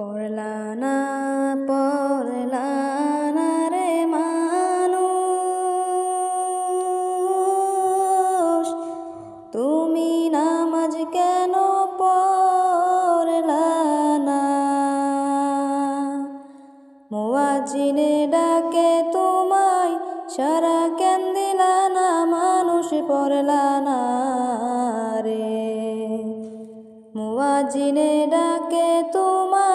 পড়লা না পড়লা না রে মানুষ। তুমি নামাজ কেন পড়লা না? মুয়াজিনে ডাকে তোমায়, সারা কেন দিলা না মানুষ পড়লা না রে? মুয়াজিনে ডাকে তোমায়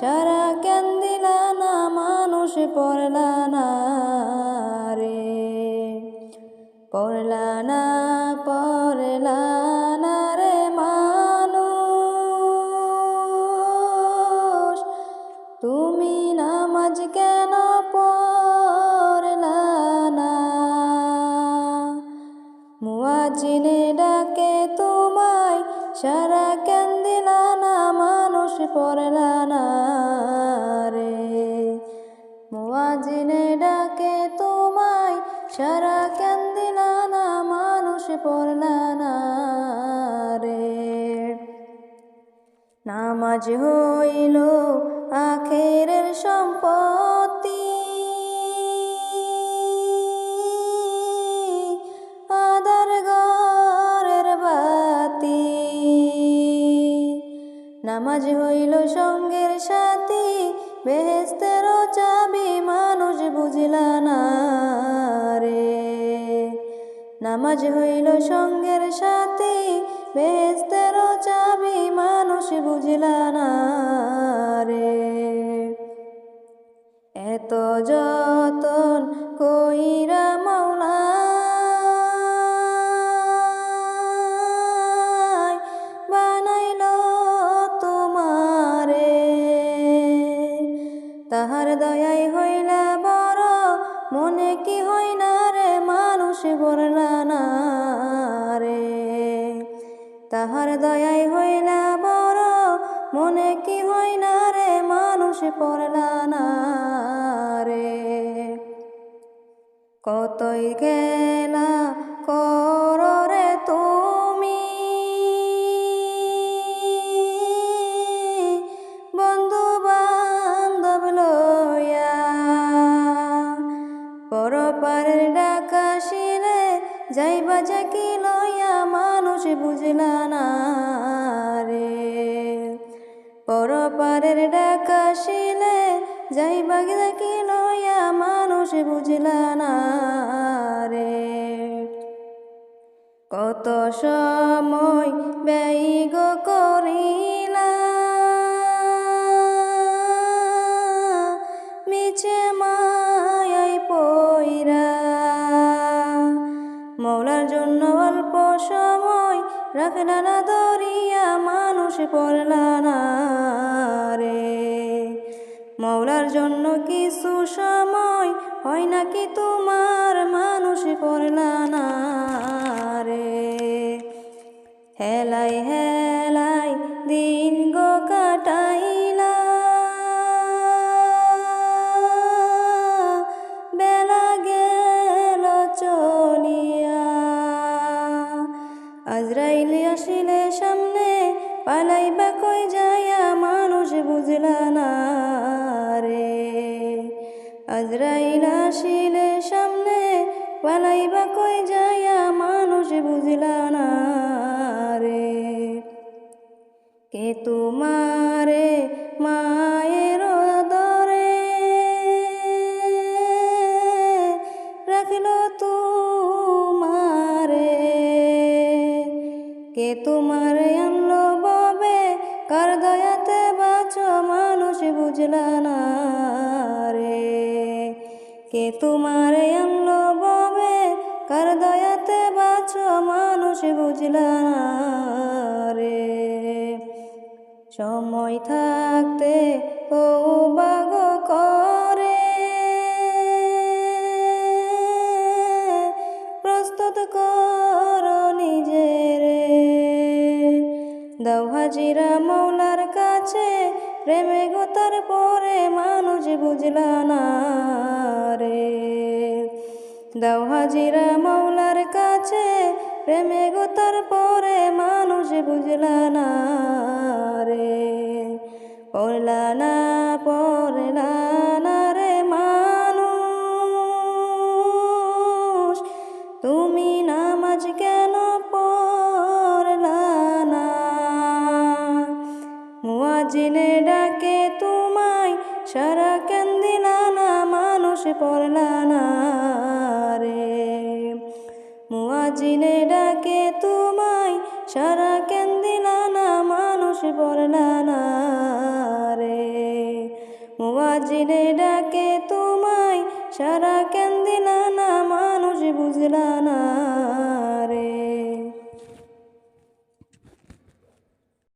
সারা কেন দিলা না মানুষ পড়লা না রে। পড়লা না পড়লা না রে মানুষ। তুমি নামাজ কেন পড়লা না? মুয়াজিনে ডাকে তোমায় সারা কেন দিলা না মানুষ পড়লা না রে। মুয়াজিনে ডাকে, তোমায় সারা কেন দিলা না মানুষ পড়লা না রে। নামাজ হইল আখেরের সম্পত্তি। নামাজ হইল সঙ্গের সাথী বেহেস্তের চাবি মানুষ বুঝলা না রে। নামাজ হইল সঙ্গের সাথী বেহেস্তের চাবি মানুষ বুঝলা না রে। এত যতন কইরা দয়াই হইলা বড়, মনে কি হয় না রে মানুষ বললা না রে? তাহার দয়াই হইলা বড়, মনে কি হয় না রে মানুষ পড়লা না রে? কতই গেলা কর কি লইয়া মানুষ বুঝলা না রে। পরপারের ডাকা শিলে যাইবা কি লয়া মানুষ বুঝলা না রে। কত সময় ব্যয় করিলা রাখলা না দরিয়া মানুষ পড়লা না রে। মৌলার জন্য কিছু সময় হয় নাকি তোমার মানুষ পড়লা না রে? হেলাই হেলাই দিন আজরাইল আসিলে সামনে, পালাইবা কই যায়া মানুষ বুঝলা না রে। আজরাইল আসিলে সামনে, পালাইবা কই যায়া মানুষ বুঝলা না রে। কে তোমারে মায়ের কে তোমারে আনলো ববে? কার দয়াতে বাঁচ মানুষ বুঝলা না রে? কে তোমারে আনলো ববে? কার দয়াতে বাঁচ মানুষ বুঝলা না রে? সময় থাকতে ও বাগ করে। প্রস্তুত কর। দাও হাজিরা মৌলার কাছে। প্রেমে গোতার পরে মানুষ বুঝলা না রে। দাও হাজিরা মৌলার কাছে। প্রেমে গোতার পরে মানুষ বুঝলা না রে। পড়লা না পড়লা না মানুষ পড়লা না রে। মুয়াজিনে ডাকে, তোমায় সারা কেন দিলা না মানুষ পড়লা না রে। মুয়াজিনে ডাকে, তোমায় সারা কেন দিলা না মানুষ বুঝলা না